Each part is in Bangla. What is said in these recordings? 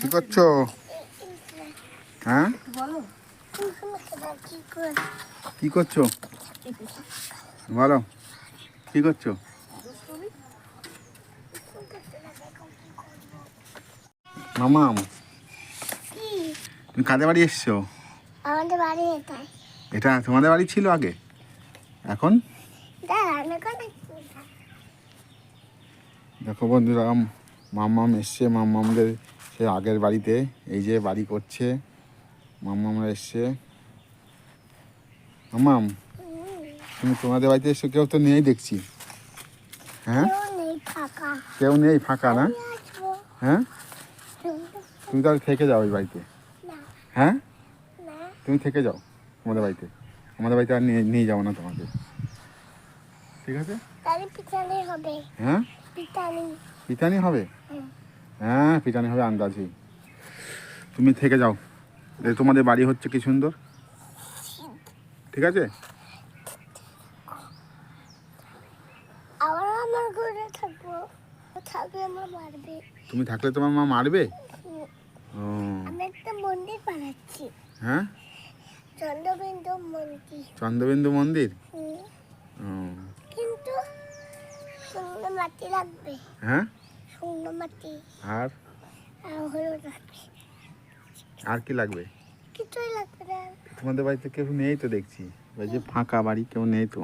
কি করছ? হ্যাঁ? বলো। কি করছ? বলো। কি করছ? মামাম তুমি কাদের বাড়ি এসছো? আমাদের বাড়ি এটাই। এটা তোমাদের বাড়ি ছিল আগে? এখন? দেখো বন্ধুরা মাম্মাম এসছে মাম্মামদের সে আগের বাড়িতে এই যে বাড়ি করছে। মাম্মামরা এসছে। মাম্মাম তুমি তোমাদের বাড়িতে এসে কেউ তো নেই দেখছি। হ্যাঁ? কেউ নেই ফাঁকা। না? হ্যাঁ? তুমি তাহলে থেকে যাও ওই বাড়িতে। হ্যাঁ? তুমি থেকে যাও তোমাদের বাড়িতে। আমাদের বাড়িতে আর নিয়ে নিয়ে যাব না তোমাকে। ঠিক আছে? হবে। হ্যাঁ? পিটানি হবে। হ্যাঁ পিটানি হবে আন্দাজি তুমি থেকে যাও। তোমাদের বাড়ি হচ্ছে কি সুন্দর? ঠিক আছে? তুমি থাকলে তোমার মা মারবে? হুম। আমি একটা মন্দির বানাচ্ছি। হ্যাঁ? চন্দ্রবিন্দু মন্দির। চন্দ্রবিন্দু মন্দির? কিন্তু মাটি লাগবে। হ্যাঁ? মাটি। আর? আর হলুদ আর কি লাগবে? কিছুই লাগবে না। তোমাদের বাড়িতে কেউ নেই তো দেখছি? ওই যে ফাঁকা বাড়ি কেউ নেই তো?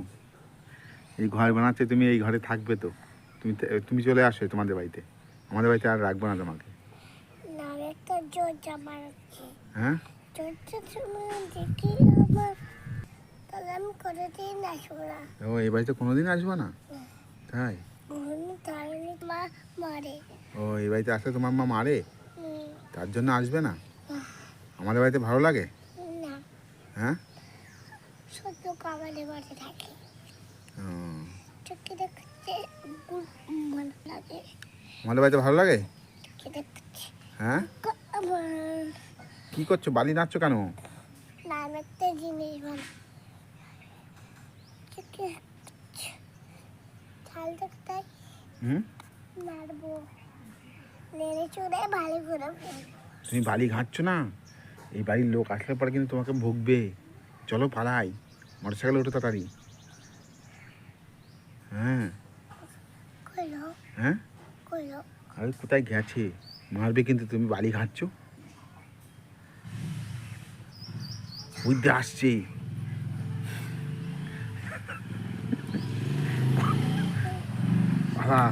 এই ঘর বানাচ্ছে তুমি এই ঘরে থাকবে তো? তুমি তুমি চলে আসো তোমাদের বাড়িতে। আমাদের বাড়িতে আর রাখব না তোমাকে। হ্যাঁ? ও এই বাড়িতে কোনোদিন আসবে না। তাই? ও এই বাড়িতে আসলে তোমার মা মারে? তার জন্য আসবে না? আমাদের বাড়িতে ভালো লাগে? হ্যাঁ? আমাদের বাড়িতে ভালো লাগে? হ্যাঁ? কি করছ? বালি নাচছো কেন? জিনিস হুম? মারবো নেড়ে চড়ে ভালো করে তুমি বালি ঘাঁটছো না? এই বাড়ির লোক আসলে পরে কিন্তু তোমাকে ভুগবে। চলো পালাই। মোটর সাইকেলে উঠে তাড়াতাড়ি। হ্যাঁ। হ্যাঁ? আরে কোথায় গেছে? মারবে কিন্তু তুমি বালি ঘাঁটছো? বুঝতে আসছে। বাবা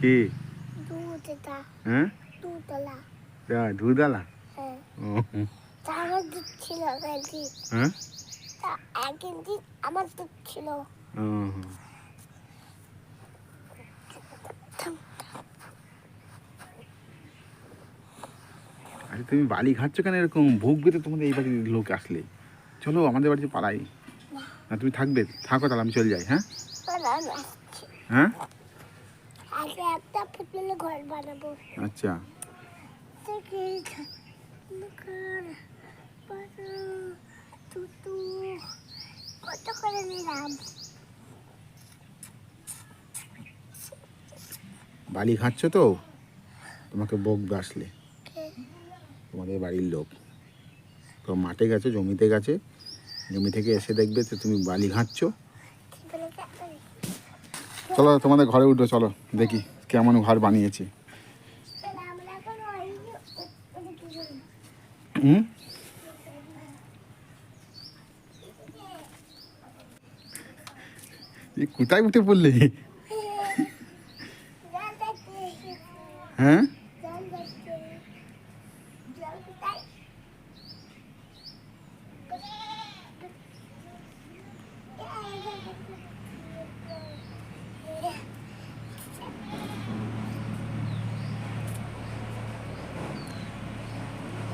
কি? হ্যাঁ? দুধলা। হ্যাঁ আমার দুধ ছিল হ্যাঁ? আমার আরে তুমি বালি ঘাটছো কেন এরকম? ভুগবে তো তোমাদের এই বাড়ির লোক আসলে। চলো আমাদের বাড়িতে পালাই। না। তুমি থাকবে। থাকো তাহলে আমি চলে যাই হ্যাঁ? হ্যাঁ? আগে একটা পুতুলের ঘর বানাবো। আচ্ছা। কত করে নিলাম? বালি ঘাটছো তো? তোমাকে বকবে আসলে তোমাদের বাড়ির লোক। তো মাঠে গেছে জমিতে গেছে। জমি থেকে এসে দেখবে তো তুমি বালি ঘাঁটছো? চলো তোমাদের ঘরে উঠো চলো দেখি কেমন ঘর বানিয়েছে? হুম কোথায় উঠে পড়লে। হ্যাঁ জল দেখতে। জল কোথায়? আচ্ছা, বাবা। এবার ওটা হয়ে গেল।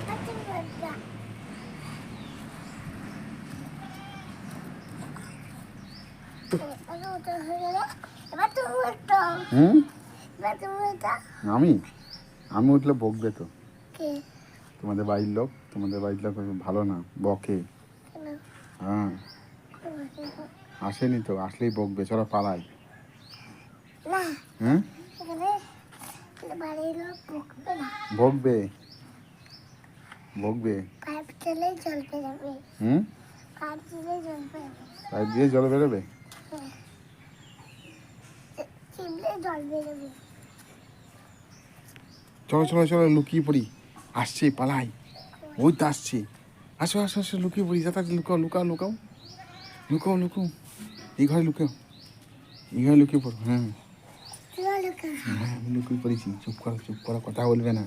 এবার তুমি ওঠো। হুম। আমি? আমি উঠলে বকবে তো। তোমাদের বাড়ির লোক? তোমাদের বাড়ির লোক ভালো না বকে। হ্যাঁ। আসেনি তো আসলেই বকবে চলো পালাই। হ্যাঁ বকবে পাইপ জল বেরোবে। পাইপ দিয়ে জল বেরোবে চিমলে জল বেরোবে চলো চলো চলো লুকিয়ে পড়ি। আসছে পালাই। ওই তো আসছে। আসো আসো আসো লুকিয়ে পড়ি। যাতে লুকাও লুকাও লুকাও। লুকাও লুকাও। এই ঘরে লুকাও। এই ঘরে লুকিয়ে পড়ো হ্যাঁ। হ্যাঁ আমি লুকিয়ে পড়েছি। চুপ করা চুপ করো কথা বলবে না।